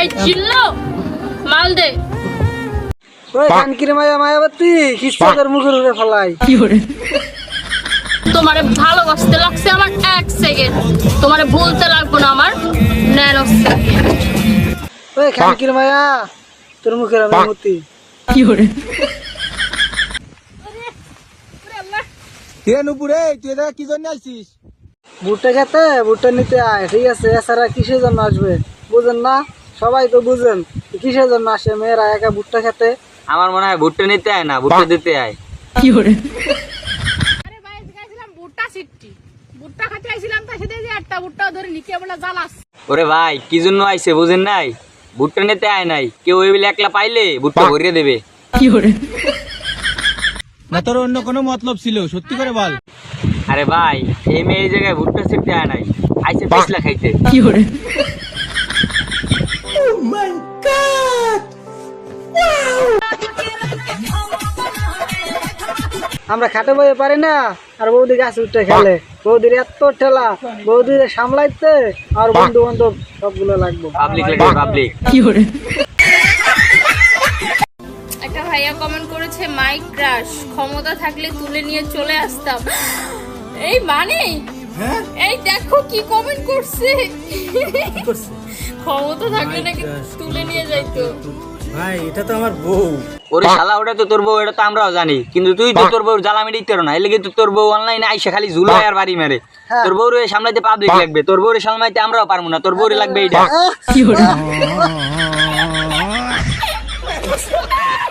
এই চিল্লো। মাল দে। ওই কানকির মায়া মায়াবতী মুখের উপরে ফলাই। তোমারে ভালোবাসতে লাগছে আমার এক সেকেন্ড তোমারে বলতে লাগবো না আমার ন্যানো সেকেন্ড ওই কানকির মায়া তোর মুখের মতি কে নুপুরে তুই এটা কি জন্য আসছিস ভুট্টা খেতে ভুট্টা নিতে আয়। ঠিক আছে এছাড়া কিসের জন্য আসবে? বুঝেন না? সবাই তো বুঝেন কিসের জন্য আসে? মেয়েরা একা ভুট্টা খেতে? আমার মনে হয় ভুট্টা নিতে আয় না ভুট্টা দিতে আয়। আরে ভাই গেছিলাম ভুট্টা সিটটি। ভুট্টা খেতে আইছিলাম তার সাথে যে একটা ভুট্টা ধরে নিকে বলে জ্বালাস। ওরে ভাই কি জন্য আইছে বুঝেন নাই? ভুট্টা নিতে আয় নাই। কেউ ওই বলে একলা পাইলে ভুট্টা ভরিয়ে দেবে। কি না তোর অন্য কোনো মতলব ছিল সত্যি করে বল। আরে ভাই এই মেয়ে এই জায়গায় ভুট্টা ছিটতে আয় নাই। আইছে পিছলা খাইতে। আমরা খাটে বইয়ে পারি না আর বৌদি গাছ উঠে খেলে। বৌদির এত ঠেলা বৌদির সামলাইতে আর বন্ধু বান্ধব সবগুলো লাগবে। পাবলিক লাগে একটা ভাইয়া কমেন্ট করেছে মাই ক্রাশ ক্ষমতা থাকলে তুলে নিয়ে চলে আসতাম। এই মানে? এই দেখো কি কমেন্ট করছে। ক্ষমতা থাকলে নাকি তুলে নিয়ে যাইতো। ভাই এটা তো আমার বউ। ওরে শালা ওটা তো তোর বউ এটা তো আমরাও জানি। কিন্তু তুই তো তোর বউ জ্বালামি দিতে না। এলে কিন্তু তোর বউ অনলাইনে আইসে খালি ঝুলাই আর বাড়ি মেরে। তোর বউরে সামলাইতে পাবলিক লাগবে। তোর বউরে সামলাইতে আমরাও পারব না। তোর বউরে লাগবে এইটা।